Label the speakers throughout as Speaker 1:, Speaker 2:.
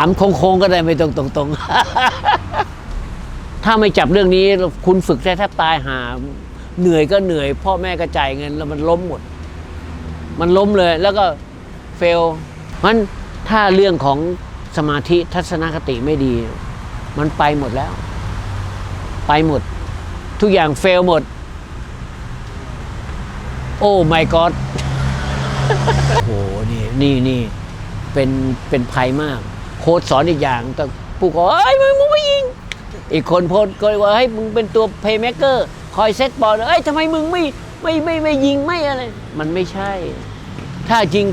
Speaker 1: ามโค้งๆก็ได้ไม่ตรงตรงๆถ้าไม่จับเรื่องนี้คุณฝึกแทบตายหา เหนื่อยก็เหนื่อย พ่อแม่ก็จ่ายเงิน แล้วมันล้มหมด มันล้มเลย แล้วก็เฟลมันถ้าเรื่องของสมาธิทัศนคติไม่ดี มันไปหมดแล้ว ไปหมด ทุกอย่างเฟลหมด โอ้ my god โอ้โหนี่นี่นี่เป็นเป็นภัยมาก โค้ดสอนอีกอย่างแต่ผู้ก็เอ้ยมึงมึงไม่ยิง อีกคนโพสต์ก็ว่าให้ยมึงเป็นตัวเพย์เม k เกอร์คอยเซตบอลเอ้ยทำไมมึงไม่ไม่ไม่ไม่ยิงไม่อะไร มันไม่ใช่ ถ้าจริง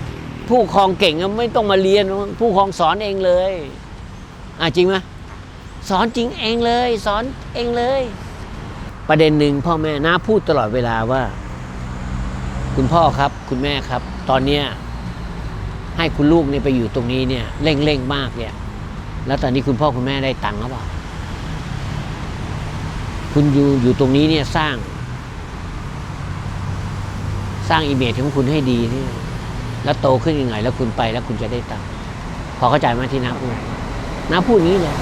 Speaker 1: ผู้ครองเก่งไม่ต้องมาเรียน ผู้ครองสอนเองเลยอะจริงไหมสอนจริงเองเลย สอนเองเลย ประเด็นหนึ่งพ่อแม่น้าพูดตลอดเวลาว่า คุณพ่อครับ คุณแม่ครับ ตอนเนี้ย ให้คุณลูกเนี่ยไปอยู่ตรงนี้เนี่ยเร่งเร่งๆมากเนี่ย แล้วตอนนี้คุณพ่อคุณแม่ได้ตังค์หรือเปล่าคุณอยู่อยู่ตรงนี้เนี่ยสร้าง สร้างอิเมจของคุณให้ดีเนี่ย แล้วโตขึ้นยังไง แล้วคุณไปแล้วคุณจะได้ตังค์พอเข้าใจไหมที่น้าพูดน้าพูดนี้เลย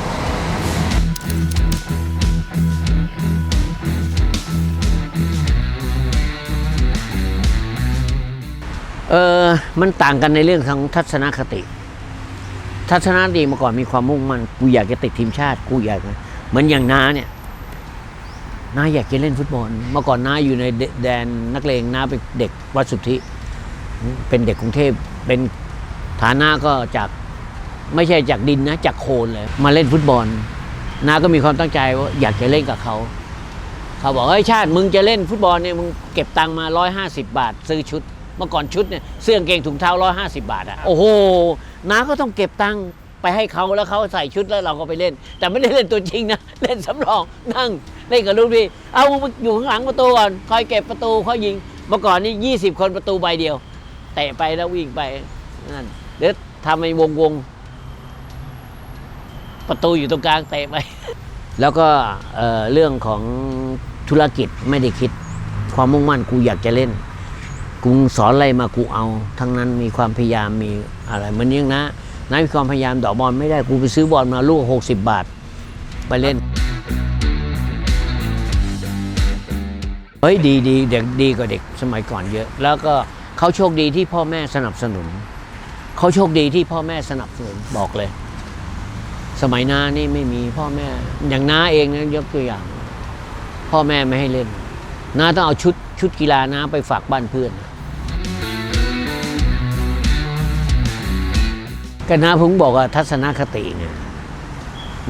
Speaker 1: เออมันต่างกันในเรื่องของทัศนคติ ทัศนคติเมื่อก่อนมีความมุ่งมั่นกูอยากจะติดทีมชาติกูอยากจะเหมือนอย่างน้าเนี่ยน้าอยากจะเล่นฟุตบอลเมื่อก่อนน้าอยู่ในแดนนักเลงน้าเป็นเด็กวัดสุทธิ เป็นเด็กกรุงเทพเป็นฐานะก็จากไม่ใช่จากดินนะ จากโคลนเลย มาเล่นฟุตบอลน้าก็มีความตั้งใจว่าอยากจะเล่นกับเขาเขาบอกเฮ้ยชาติมึงจะเล่นฟุตบอลเนี่ยมึงเก็บตังค์มา 150 บาท ซื้อชุด เมื่อก่อนชุดเนี่ยเสื้อกางเกงถุงเท้า150บาทอะโอ้โหน้าก็ต้องเก็บตังค์ไปให้เขาแล้วเขาใส่ชุดแล้วเราก็ไปเล่น แต่ไม่ได้เล่นตัวจริงนะ เล่นสำรองนั่งเล่นกับลูกพี่เอามึงอยู่ข้างหลังประตูก่อนคอยเก็บประตูเขายิงเมื่อก่อนนี่20คนประตูใบเดียวเตะไปแล้ววิ่งไปนั่นเดี๋ยวทำให้วงวงๆประตูอยู่ตรงกลางเตะไป แล้วก็เอ่อเรื่องของธุรกิจไม่ได้คิดความมุ่งมั่นกูอยากจะเล่น กูสอนอะไรมากูเอา ทั้งนั้นมีความพยายามมีอะไรมือนยังนะนะมีความพยายามดอกบอลไม่ได้กูไปซื้อบอลมาลูกหกสิบบาท ไปเล่น เฮ้ยดีดีเด็กดีกว่าเด็กสมัยก่อนเยอะ แล้วก็เขาโชคดีที่พ่อแม่สนับสนุนเขาโชคดีที่พ่อแม่สนับสนุนบอกเลย สมัยน้านี่ไม่มีพ่อแม่ อย่างน้าเองนะยกตัวอย่าง พ่อแม่ไม่ให้เล่นน้าต้องเอาชุด ชุดกีฬาน้าไปฝากบ้านเพื่อนก็น้าผมบอกว่าทัศนคติเนี่ย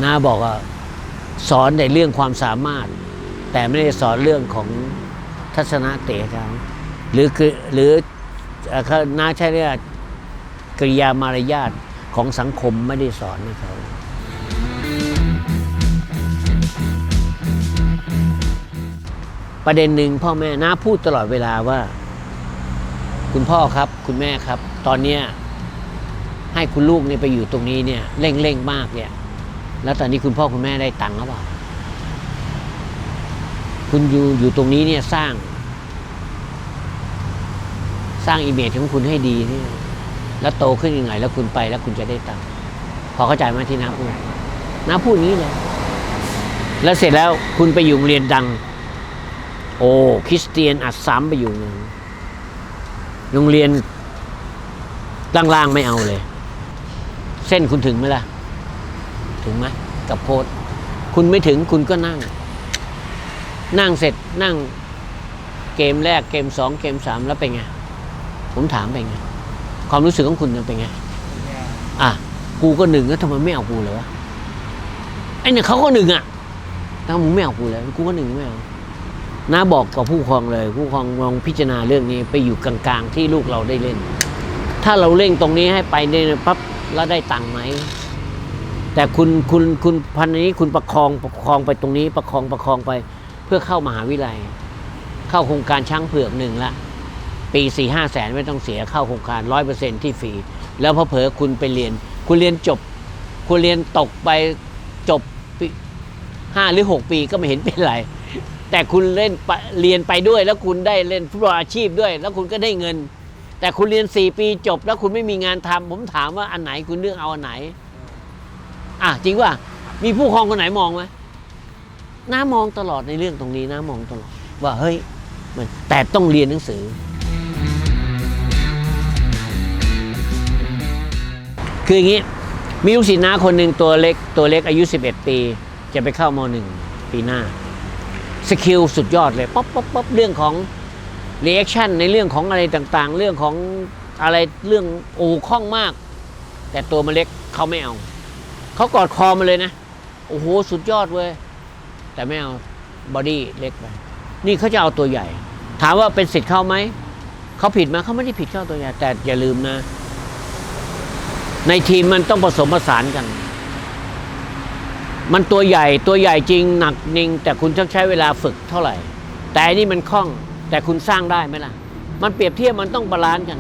Speaker 1: น้าบอกว่าสอนในเรื่องความสามารถ แต่ไม่ได้สอนเรื่องของทัศนคติเขาหรือคือหรือน้าใช้เรียกว่ากริยามารยาทของสังคมไม่ได้สอนให้เขา ประเด็นหนึ่งพ่อแม่น้าพูดตลอดเวลาว่า คุณพ่อครับ คุณแม่ครับ ตอนเนี้ยให้คุณลูกเนี่ยไปอยู่ตรงนี้เนี่ยเร่งเร่งๆมากเนี่ย แล้วตอนนี้คุณพ่อคุณแม่ได้ตังค์หรือเปล่าคุณอยู่อยู่ตรงนี้เนี่ยสร้าง สร้างอิมเมจของคุณให้ดีเนี่ยแล้วโตขึ้นยังไง แล้วคุณไปแล้วคุณจะได้ตังค์พอเข้าใจไหมที่น้าพูดน้าพูดอย่างนี้เลยแล้วเสร็จแล้วคุณไปอยู่โรงเรียนดัง โอ้คริสเตียนอัดซ้ำไปอยู่นะโรงเรียนล่างๆไม่เอาเลย เส้นคุณถึงไหมล่ะ ถึงไหมกับโพสต์คุณไม่ถึงคุณก็นั่ง นั่งเสร็จนั่ง เกมแรกเกมสองเกมสามแล้วเป็นไง ผมถามเป็นไง ความรู้สึกของคุณเป็นไง อะ กูก็หนึ่งแล้วทำไมไม่เอากูเลยวะไอ้เนี่ยเขาก็หนึ่งอะถ้ามึงไม่เอากูเลยกูก็หนึ่งไม่เอา น้าบอกกับผู้ปกครองเลย ผู้ปกครองลองพิจารณาเรื่องนี้ไปอยู่กลางๆที่ลูกเราได้เล่น ถ้าเราเร่งตรงนี้ให้ไปเนี่ยปั๊บแล้วได้ตังค์ไหมแต่คุณคุณคุณพันนี้คุณประคองประคองไปตรงนี้ ประคองประคองไป เพื่อเข้ามหาวิทยาลัย เข้าโครงการช้างเผือกหนึ่งละปีสี่ห้าแสนไม่ต้องเสียเข้าโครงการร้อยเปอร์เซ็นที่ฟรีแล้วพอเผลอคุณไปเรียน คุณเรียนจบ คุณเรียนตกไปจบห้าหรือหกปีก็ไม่เห็นเป็นไร แต่คุณเล่นเรียนไปด้วย แล้วคุณได้เล่นฟุตบอลอาชีพด้วย แล้วคุณก็ได้เงิน แต่คุณเรียนสี่ปีจบ แล้วคุณไม่มีงานทำผมถามว่าอันไหนคุณเลือกเอาอันไหน อะจริงว่ามีผู้ปกครองคนไหนมองไหมน้ามองตลอดในเรื่องตรงนี้น้ามองตลอด ว่าเฮ้ยมันแต่ต้องเรียนหนังสือ คืออย่างนี้มีลูกศิษย์น้าคนหนึ่งตัวเล็กตัวเล็กอายุ 11 ปี จะไปเข้ามหนึ่งปีหน้า สกิลสุดยอดเลยป๊อปป๊อปป๊อปเรื่องของ r e a c t i o n ในเรื่องของอะไรต่างๆ เรื่องของอะไรเรื่องโอ้คล่องมาก แต่ตัวมันเล็กเขาไม่เอาเขากอดคอมาเลยนะ โอ้โหสุดยอดเว้ยแต่ไม่เอาบอดี้เล็กไปนี่เขาจะเอาตัวใหญ่ ถามว่าเป็นสิทธิ์เขาไหมเขาผิดไหมเขาไม่ได้ผิดเข้าตัวใหญ่แต่อย่าลืมนะ ในทีมมันต้องผสมผสานกัน มันตัวใหญ่ตัวใหญ่จริงหนักจริงแต่คุณต้องใช้เวลาฝึกเท่าไหร่ แต่อันนี่มันคล่องแต่คุณสร้างได้ไหมล่ะ มันเปรียบเทียบมันต้องบาลานซ์กัน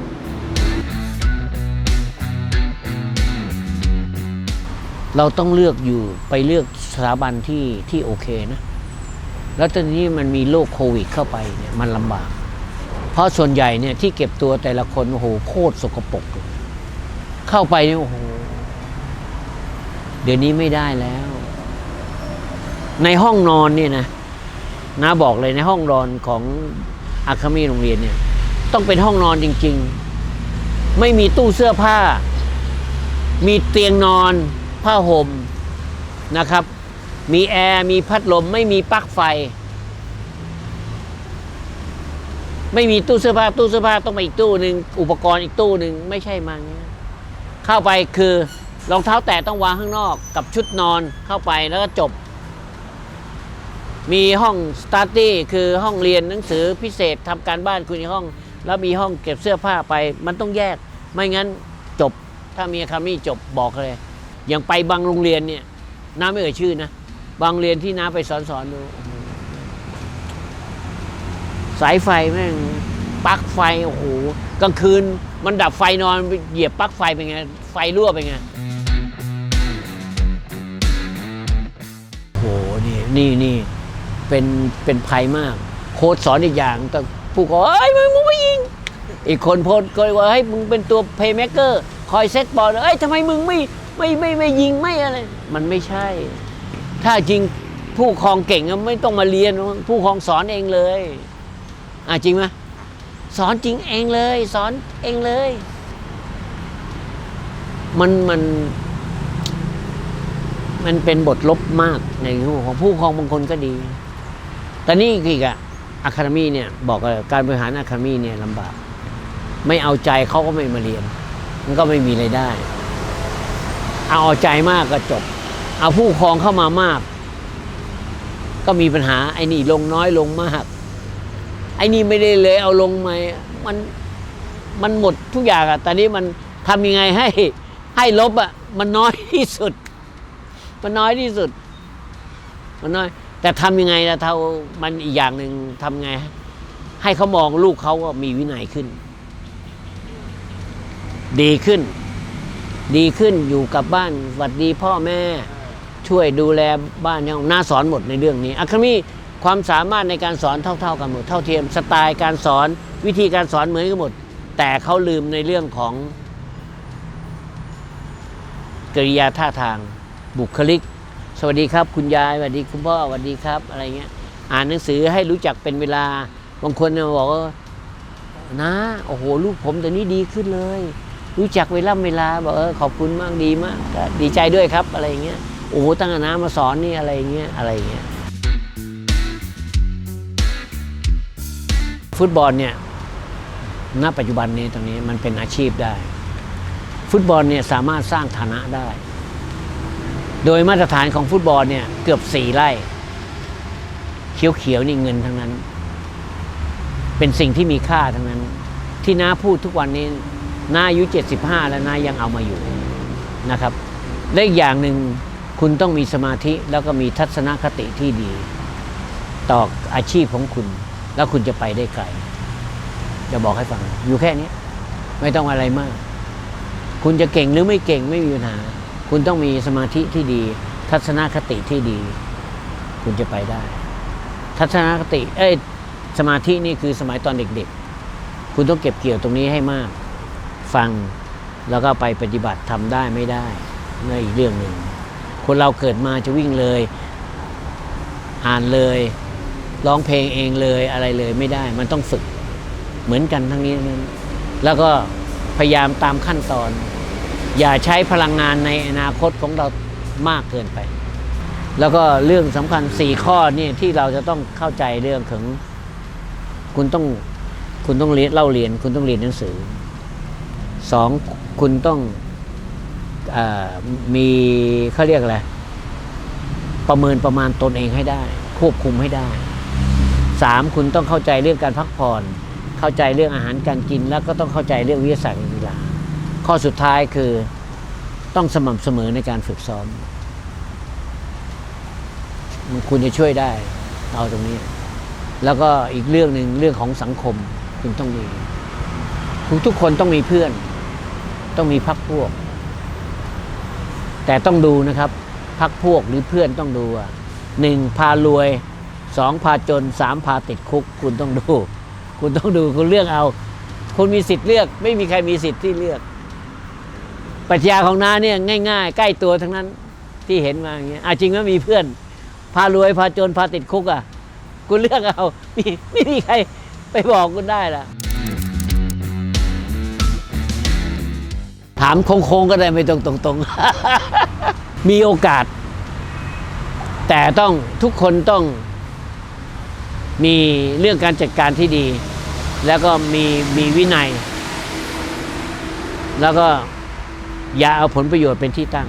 Speaker 1: เราต้องเลือกอยู่ไปเลือกสถาบันที่ที่โอเคนะ แล้วตอนนี้มันมีโรคโควิดเข้าไปเนี่ยมันลำบาก เพราะส่วนใหญ่เนี่ยที่เก็บตัวแต่ละคนโอ้โหโคตรสกปรกเลยเข้าไปเนี่ยโอ้โหเดี๋ยวนี้ไม่ได้แล้ว ในห้องนอนเนี่ยนะน้าบอกเลยในห้องนอนของอาคามีโรงเรียนเนี่ย ต้องเป็นห้องนอนจริง ๆ ไม่มีตู้เสื้อผ้า มีเตียงนอน ผ้าห่มนะครับ มีแอร์ มีพัดลม ไม่มีปลั๊กไฟ ไม่มีตู้เสื้อผ้า ตู้เสื้อผ้าต้องไปอีกตู้หนึ่งอุปกรณ์อีกตู้หนึ่งไม่ใช่มาเงี้เข้าไปคือรองเท้าแตะต้องวางข้างนอก กับชุดนอนเข้าไปแล้วก็จบ มีห้องสตาร์ตี้คือห้องเรียนหนังสือพิเศษทำการบ้านคุณในห้อง แล้วมีห้องเก็บเสื้อผ้าไป มันต้องแยก ไม่งั้นจบ ถ้ามีอะคามี่จบบอกเลย อย่างไปบางโรงเรียนเนี่ยน้าไม่เอ่ยชื่อนะ บางโรงเรียนที่น้าไปสอนสอนดู สายไฟแม่งปลั๊กไฟ โอ้โหกลางคืน มันดับไฟนอนเหยียบปลั๊กไฟเป็นไง ไฟรั่วเป็นไงโอ้โหนี่นี่นี่ เป็นเป็นภัยมาก โค้ดสอนอีกอย่างแต่ผู้ก็เอ้ยมึงมึงไม่ยิง อีกคนโพสก็เลยว่าเฮ้ยมึงเป็นตัวเพย์เม k เกอร์คอยเซตบอลเอ้ยทำไมมึงไม่ไม่ไม่ไม่ยิงไม่อะไร มันไม่ใช่ ถ้าจริงผู้ครองเก่งอะไม่ต้องมาเรียน ผู้ครองสอนเองเลย อะจริงไหมสอนจริงเองเลย สอนเองเลย มันมันมันเป็นบทลบมากในหูของผู้ครองบางคนก็ดี แต่นี่อีกอะอะคาเดมี่เนี่ยบอกการบริหารอะคาเดมี่เนี่ยลำบาก ไม่เอาใจเขาก็ไม่มาเรียน มันก็ไม่มีไรายได้ เอาเอาใจมากก็จบ เอาผู้ครองเข้ามามาก ก็มีปัญหาไอ้นี่ลงน้อยลงมากไอ้นี่ไม่ได้เลย เอาลงมามันมันหมดทุกอย่างอะแต่นี้มันทำยังไงให้ ให้ลบอะมันน้อยที่สุด มันน้อยที่สุด มันน้อย แต่ทำยังไงล่ะเท่ามันอีกอย่างหนึ่งทำไง ให้เขามองลูกเขาว่ามีวินัยขึ้น ดีขึ้น ดีขึ้นอยู่กับบ้านสวัสดีพ่อแม่ ช่วยดูแลบ้านเนี่ยน่าสอนหมดในเรื่องนี้อะคามีความสามารถในการสอนเท่า ๆ กันหมดเท่าเทียมสไตล์การสอนวิธีการสอนเหมือนกันหมด แต่เขาลืมในเรื่องของกริยาท่าทางบุคลิก สวัสดีครับคุณยายสวัสดีคุณพ่อสวัสดีครับ อะไรเงี้ย อ่านหนังสือให้รู้จักเป็นเวลา บางคนเนี่ยบอกว่านะโอ้โหลูกผมแต่นี้ดีขึ้นเลย รู้จักเวลาเวลาบอกเออขอบคุณมากดีมากดีใจด้วยครับอะไรเงี้ยโอ้โหตั้งน้ามาสอนนี่อะไรเงี้ยอะไรเงี้ยฟุตบอลเนี่ยณปัจจุบันนี้ตรงนี้มันเป็นอาชีพได้ ฟุตบอลเนี่ยสามารถสร้างฐานะได้ โดยมาตรฐานของฟุตบอลเนี่ยเกือบสี่ไร่เขียวๆนี่เงินทั้งนั้น เป็นสิ่งที่มีค่าทั้งนั้น ที่น้าพูดทุกวันนี้น้าอายุ 75 แล้วน้ายังเอามาอยู่นะครับและอีกอย่างหนึ่งคุณต้องมีสมาธิแล้วก็มีทัศนคติที่ดี ต่ออาชีพของคุณ แล้วคุณจะไปได้ไกลจะบอกให้ฟัง อยู่แค่นี้ ไม่ต้องอะไรมาก คุณจะเก่งหรือไม่เก่งไม่มีปัญหา คุณต้องมีสมาธิที่ดี ทัศนคติที่ดี คุณจะไปได้ ทัศนคติ เอ้ยสมาธินี่คือสมัยตอนเด็กๆ คุณต้องเก็บเกี่ยวตรงนี้ให้มาก ฟังแล้วก็ไปปฏิบัติทำได้ไม่ได้นั่นอีกเรื่องหนึ่ง คนเราเกิดมาจะวิ่งเลย อ่านเลยร้องเพลงเองเลยอะไรเลยไม่ได้ มันต้องฝึกเหมือนกันทั้งนี้นั้นแล้วก็พยายามตามขั้นตอน อย่าใช้พลังงานในอนาคตของเรามากเกินไป แล้วก็เรื่องสำคัญสี่ข้อนี่ที่เราจะต้องเข้าใจเรื่องของคุณต้องคุณต้องเรียนเล่าเรียน คุณต้องเรียนหนังสือสองคุณต้องอมีเขาเรียกอะไรประเมินประมาณตนเองให้ได้ ควบคุมให้ได้สามคุณต้องเข้าใจเรื่องการพักผ่อน เข้าใจเรื่องอาหารการกินแล้วก็ต้องเข้าใจเรื่องวิทยาศาสตร์การกีฬา ข้อสุดท้ายคือต้องสม่ำเสมอในการฝึกซ้อมมันคุณจะช่วยได้เอาตรงนี้ แล้วก็อีกเรื่องหนึ่งเรื่องของสังคมคุณต้องมีคุณทุกคนต้องมีเพื่อน ต้องมีพักพวก แต่ต้องดูนะครับ พักพวกหรือเพื่อนต้องดูอะหนึ่งพารวยสองพาจนสามพาติดคุก คุณต้องดู คุณต้องดูคุณเลือกเอา คุณมีสิทธิ์เลือก ไม่มีใครมีสิทธิ์ที่เลือก ปรัชญาของน้าเนี่ยง่าย ๆ ใกล้ตัวทั้งนั้นที่เห็นมาอย่างเงี้ยอะจริงว่ามีเพื่อน พารวยพาจนพาติดคุกอะคุณเลือกเอามีไม่มีใครไปบอกคุณได้ล่ะ ถามโค้งๆก็ได้ไม่ตรงตรงๆ มีโอกาส แต่ต้องทุกคนต้อง มีเรื่องการจัดการที่ดี แล้วก็มีมีวินัย แล้วก็ อย่าเอาผลประโยชน์เป็นที่ตั้ง